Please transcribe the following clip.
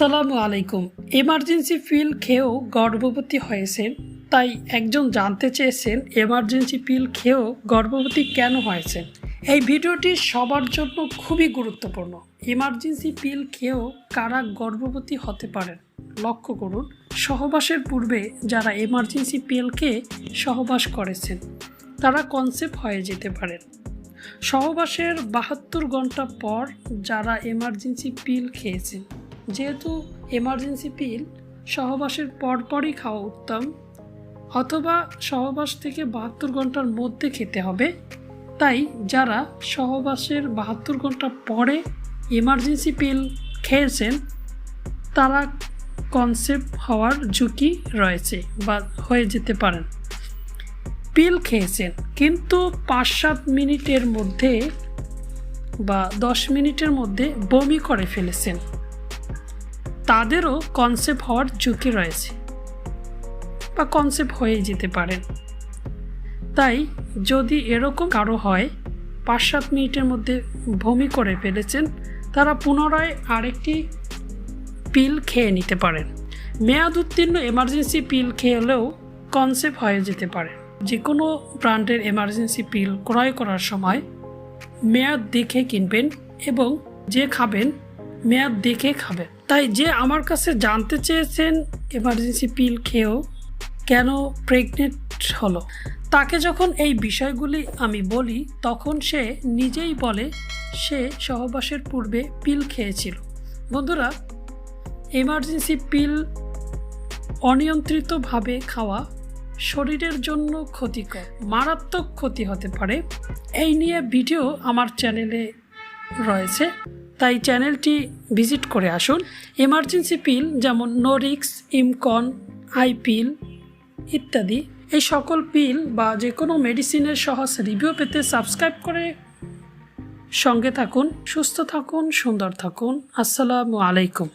আসসালামু আলাইকুম। এমার্জেন্সি পিল খেয়েও গর্ভবতী হয়েছেন তাই একজন জানতে চেয়েছেন এমার্জেন্সি পিল খেয়েও গর্ভবতী কেন হয়েছেন এই ভিডিওটি সবার জন্য খুবই গুরুত্বপূর্ণ। এমার্জেন্সি পিল খেয়েও কারা গর্ভবতী হতে পারেন, লক্ষ্য করুন। সহবাসের পূর্বে যারা এমার্জেন্সি পিল খেয়ে সহবাস করেছেন, তারা কনসেপ্ট হয়ে যেতে পারেন। সহবাসের বাহাত্তর ঘণ্টা পর যারা এমার্জেন্সি পিল খেয়েছেন যেহেতু এমার্জেন্সি পিল সহবাসের পরপরই খাওয়া উত্তম, অথবা সহবাস থেকে বাহাত্তর ঘণ্টার মধ্যে খেতে হবে, তাই যারা সহবাসের বাহাত্তর ঘণ্টা পরে এমার্জেন্সি পিল খেয়েছেন, তারা কনসেপ্ট হওয়ার ঝুঁকি রয়েছে বা হয়ে যেতে পারেন। পিল খেয়েছেন, কিন্তু পাঁচ সাত মিনিটের মধ্যে বা দশ মিনিটের মধ্যে বমি করে ফেলেছেন। তাদেরও কনসেপ্ট হওয়ার ঝুঁকি রয়েছে বা কনসেপ্ট হয়ে যেতে পারেন তাই যদি এরকম কারও হয়, পাঁচ সাত মিনিটের মধ্যে বমি করে ফেলেছেন, তারা পুনরায় আরেকটি পিল খেয়ে নিতে পারেন। মেয়াদ উত্তীর্ণ এমার্জেন্সি পিল খেলেও কনসেপ্ট হয়ে যেতে পারে। যে কোনো ব্র্যান্ডের এমার্জেন্সি পিল ক্রয় করার সময় মেয়াদ দেখে কিনবেন এবং যে খাবেন মেয়াদ দেখে খাবে। তাই যে আমার কাছে জানতে চেয়েছেন এমার্জেন্সি পিল খেয়েও কেন প্রেগনেন্ট হলো? তাকে যখন এই বিষয়গুলি আমি বলি, তখন সে নিজেই বলে সে সহবাসের পূর্বে পিল খেয়েছিল। বন্ধুরা এমার্জেন্সি পিল অনিয়ন্ত্রিতভাবে খাওয়া শরীরের জন্য ক্ষতিকর, মারাত্মক ক্ষতি হতে পারে। এই নিয়ে ভিডিও আমার চ্যানেলে রয়েছে। তাই চ্যানেলটি ভিজিট করে আসুন। এমার্জেন্সি পিল যেমন নোরিক্স ইমকন আই পিল ইত্যাদি, এই সকল পিল বা যে কোনো মেডিসিনের সহজ রিভিউ পেতে সাবস্ক্রাইব করে সঙ্গে থাকুন, সুস্থ থাকুন, সুন্দর থাকুন। আসসালামু আলাইকুম।